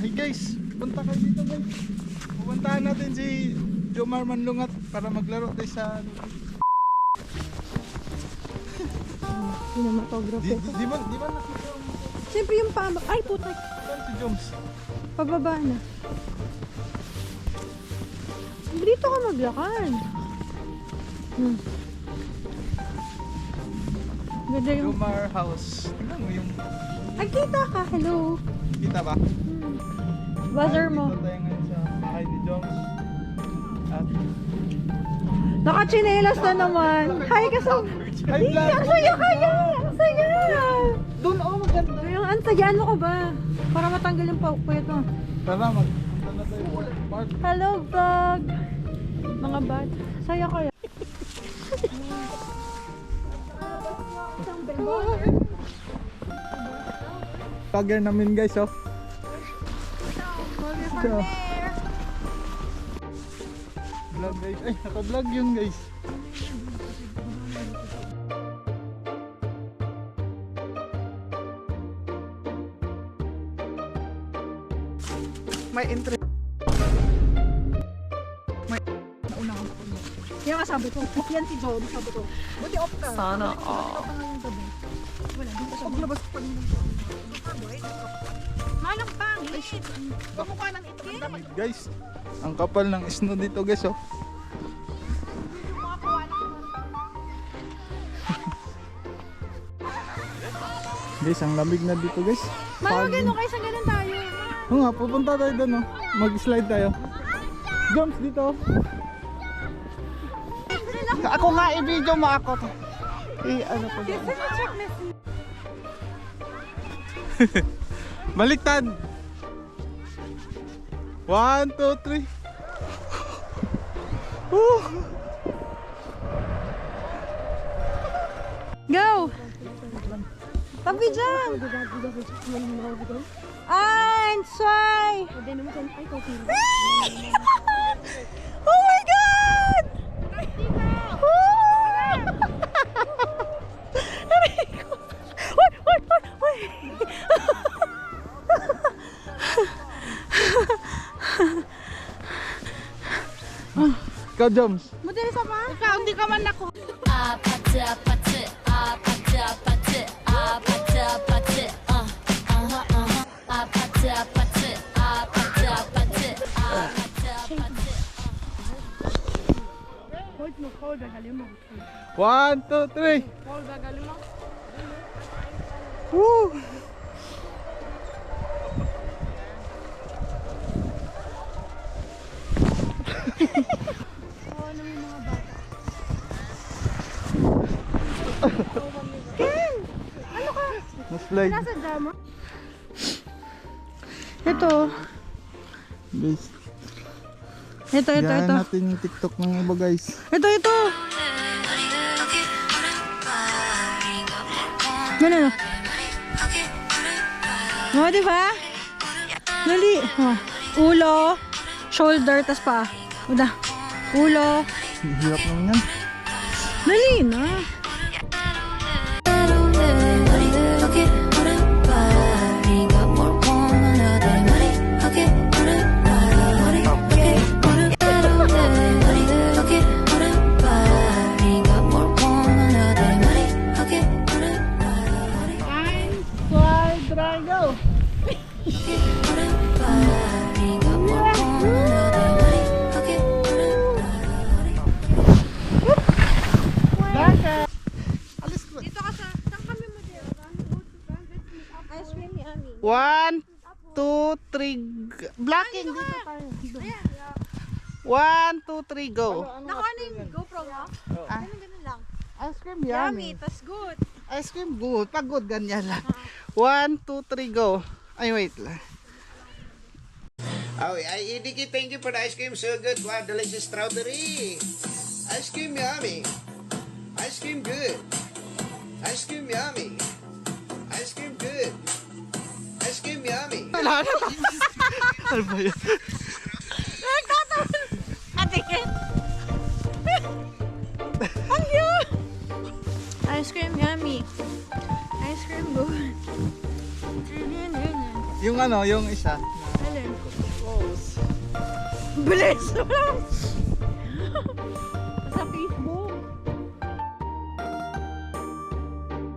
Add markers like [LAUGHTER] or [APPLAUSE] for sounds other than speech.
Hey guys, punta kayo dito guys. Pupuntahan natin si Jomar Manlungat para maglaro tayo sa ano. [LAUGHS] Cinematography. Di, di, di ba, di ba nakita yung Siyempre yung pama. Ay, putak. saan si Joms? Pababa na. Dito ka maglakad. Hmm. Ganda yung... Jomar House. Tingnan mo yung Ay, kita ka. Hello. kita ba? Buzzer mo. Dito tayo ngayon sa bahay ni Joms. At Nakachinelas na naman. Hi, kasama. Hi, Ay, vlog! ang saya kaya. Ang saya. Doon oh, maganda. Yung ang saya, ano ka ba? Para matanggal yung pa- puyat mo. Tara, sa park. Hello, vlog. Mga bat. Saya kaya. Vlogger namin guys, oh. So, vlog guys. Ay, naka-vlog yun guys. May entry. Nauna ko po. Kaya nga sabi ko, off yan si John. Sabi ko, buti off ka. Sana off. Wala, dito sa Paglabas pa rin. Malang pangit. Kamukha ng itlog. Guys, ang kapal ng snow dito guys, oh. [LAUGHS] guys, ang lamig na dito guys. Mga Pag- ganun kayo sa ganun tayo. Oo nga, pupunta tayo doon, oh. Mag-slide tayo. Jumps dito. oh. Ako nga, i-video mo ako. Eh, ano pa si... [LAUGHS] Baliktad. One, two, three. Woo! Go! Tabi dyan! Eins, zwei! Oh Ikaw, Joms. Madali sa ma? Ikaw, hindi ka man ako. Hold mo, hold ang galimong. One, two, three. Hold ang galimong. Woo! Hehehe [LAUGHS] Na-slide. Nasa drama? Ito. Guys, Ito, ito, yan ito. natin yung TikTok ng iba guys. Ito, ito. Ganun. O, di ba? Dali. O. Ulo, shoulder, tas pa. Uda. Ulo. Hirap naman yan. Dali na. One, two, three. Blocking tayo. [LAUGHS] One, two, three, go. Naku, ano yung GoPro mo? Ah. Ganun, ganun lang. Ice cream Yummy, yummy. tas good. Ice cream good. Pag good, ganyan lang. One, two, three, go. Ay, wait lang. Oh, I, Idiki, thank you for the ice cream. So good. Wow, delicious strawberry. Ice cream yummy. Ice cream good. Ice cream yummy. ano ba yan? Nagtatawal! Katikit! Ang cute! Ice cream yummy! Ice cream good! Yung ano, yung isa. Alin? Close. Bilis! Sa Facebook!